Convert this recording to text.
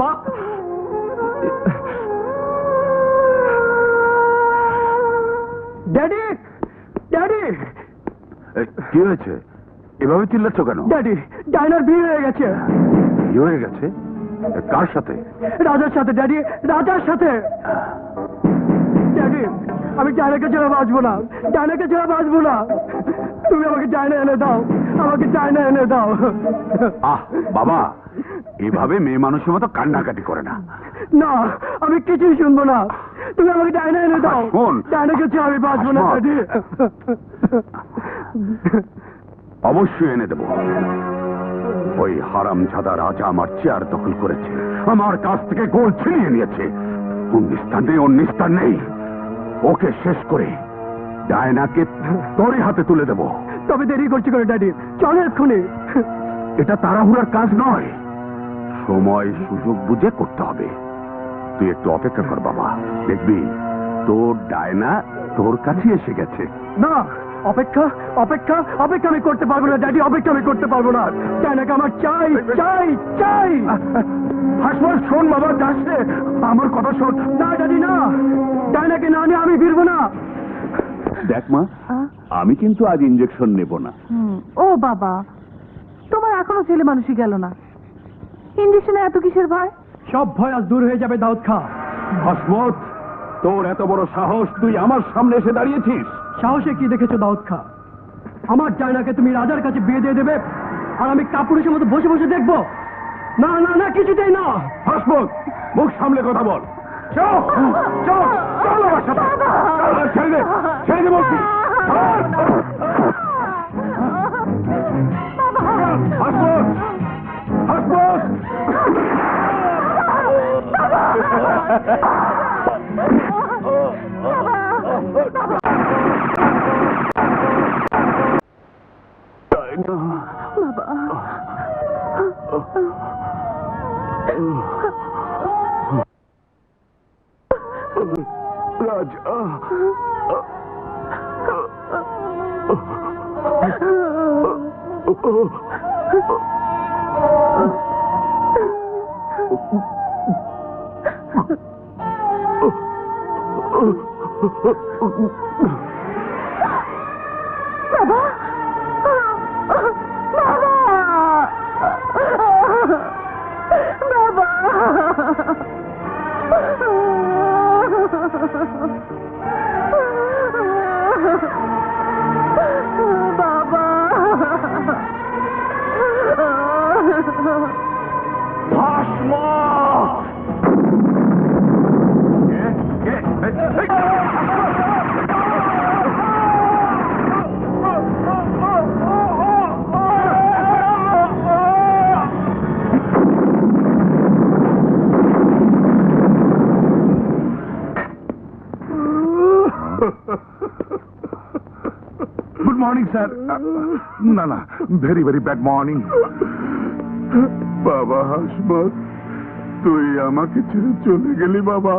মা। Daddy daddy কি হয়েছে? এভাবে চিল্লাচ্ছ কেন? ড্যাডি ডাইনার বিয়ে হয়ে গেছে। বিয়ে হয়ে গেছে? কার সাথে? রাজার সাথে ড্যাডি রাজার সাথে। ড্যাডি আমি ডাইনাকে ছাড়া বাঁচবো না। ডাইনাকে ছাড়া বাঁচবো না। তুমি আমাকে ডাইনা এনে দাও। আমাকে ডাইনা এনে দাও। আহ বাবা এভাবে মেয়ে মানুষের মতো কান্নাকাটি করে না। না আমি কিছুই শুনব না। তুমি আমাকে ডাইনা এনে দাও। শোন। ডাইনাকে ছাড়া আমি বাঁচবো না। অবশ্যই এনে দেব। ওই হারাম ঝাদা রাজা আমার চেয়ার দখল করেছে। আমার কাছ থেকে গোল ছিনিয়ে নিয়েছে। অন্যস্থান নেই অন্যস্থান নেই। ওকে শেষ করে ডায়নাকে তোরই হাতে তুলে দেব। তবে দেরি করছি করে ড্যাডি। চলো এক্ষুনি। এটা তাড়াহুড়ার কাজ নয়। সময় সুযোগ বুঝে করতে হবে। তুই একটু অপেক্ষা কর বাবা। দেখবি তোর ডায়না তোর কাছে এসে গেছে। না অপেক্ষা অপেক্ষা অপেক্ষা আমি করতে পারব না ড্যাডি অপেক্ষা আমি করতে পারব না। ডাইনাকে আমার চাই চাই চাই। হাসপাতাল শোন বাবা রে। আমার কথা শোন। না ড্যাডি না। ডাইনাকে না নিয়ে আমি ফিরবো না। দেখ মা আমি কিন্তু আজ ইঞ্জেকশন নেব না। ও বাবা তোমার এখনও ছেলে মানুষই গেল না। ইঞ্জেকশনে এত কিসের ভয়? সব ভয় আজ দূর হয়ে যাবে দাউদ খা হাসমত তোর এত বড় সাহস তুই আমার সামনে এসে দাঁড়িয়েছিস? সাহসে কি দেখেছ দাউদ খা আমার ডাইনাকে তুমি রাজার কাছে বিয়ে দিয়ে দেবে আর আমি কাপুরুষের মতো বসে বসে দেখব। না না না কিছুতেই না। হাসমত মুখ সামলে কথা বল। চল চল চল আমার সাথে। ছেড়ে দে ছেড়ে দে বলছি। চল। Trời nó Bà bà Raja Oh বাবা বাবা বাবা বাবা। গুড মর্নিং স্যার না না ভেরি ভেরি ব্যাড মর্নিং বাবা হাসমত তুই আমাকে ছেড়ে চলে গেলি, বাবা।